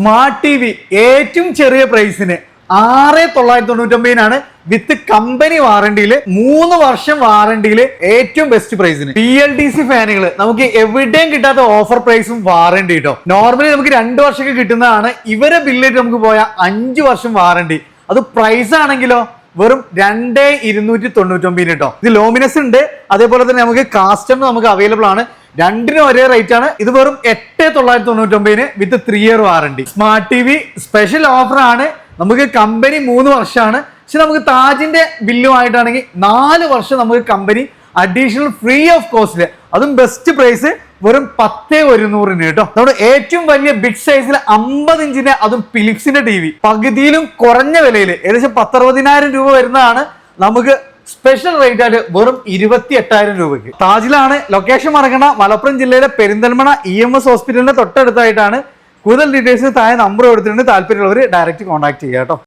Smart T V ഏറ്റവും ചെറിയ പ്രൈസിന് ആറ് തൊള്ളായിരത്തി തൊണ്ണൂറ്റൊമ്പതിനാണ് വിത്ത് കമ്പനി വാറണ്ടിയിൽ മൂന്ന് വർഷം വാറണ്ടിയിൽ ഏറ്റവും ബെസ്റ്റ് പ്രൈസിന് പി എൽ ഡി സി ഫാനുകൾ നമുക്ക് എവിടെയും കിട്ടാത്ത ഓഫർ പ്രൈസും വാറണ്ടി കിട്ടും നോർമലി നമുക്ക് രണ്ട് വർഷമൊക്കെ കിട്ടുന്നതാണ്. ഇവരെ ബില്ലിട്ട് നമുക്ക് പോയ അഞ്ച് വർഷം വാറണ്ടി അത് പ്രൈസ് ആണെങ്കിലോ വെറും രണ്ടേ ഇരുന്നൂറ്റി തൊണ്ണൂറ്റൊമ്പതിന് കേട്ടോ ഇത് ലോമിനസ് ഉണ്ട്. അതേപോലെ തന്നെ നമുക്ക് കാസ്റ്റം നമുക്ക് അവൈലബിൾ ആണ്. രണ്ടിനും ഒരേ റേറ്റ് ആണ്. ഇത് വെറും എട്ട് തൊള്ളായിരത്തി തൊണ്ണൂറ്റൊമ്പതിന് with three year warranty smart T V special offer ആണ്. നമുക്ക് കമ്പനി മൂന്ന് വർഷമാണ്. പക്ഷെ നമുക്ക് താജിന്റെ ബില്ലുമായിട്ടാണെങ്കിൽ നാല് വർഷം നമുക്ക് കമ്പനി അഡീഷണൽ ഫ്രീ ഓഫ് കോസ്റ്റിൽ അതും ബെസ്റ്റ് പ്രൈസ് വെറും പത്തേ ഒരുന്നൂറിന് കേട്ടോ. നമ്മുടെ ഏറ്റവും വലിയ ബിഗ് സൈസിൽ അമ്പത് ഇഞ്ചിന്റെ അതും ഫിലിപ്സിന്റെ ടി വി പകുതിയിലും കുറഞ്ഞ വിലയിൽ ഏകദേശം പത്തറുപതിനായിരം രൂപ വരുന്നതാണ് നമുക്ക് സ്പെഷ്യൽ റേറ്റ് ആയിട്ട് വെറും ഇരുപത്തി എട്ടായിരം രൂപയ്ക്ക്. താജിലാണ് ലൊക്കേഷൻ മറക്കണ മലപ്പുറം ജില്ലയിലെ പെരിന്തൽമണ ഇ എം എസ് ഹോസ്പിറ്റലിന്റെ തൊട്ടടുത്തായിട്ടാണ് കൂടുതൽ ഡീറ്റെയിൽസ് താഴെ നമ്പർ കൊടുത്തിട്ടുണ്ട്. താല്പര്യമുള്ളവർ ഡയറക്റ്റ് കോൺടാക്ട് ചെയ്യാം കേട്ടോ.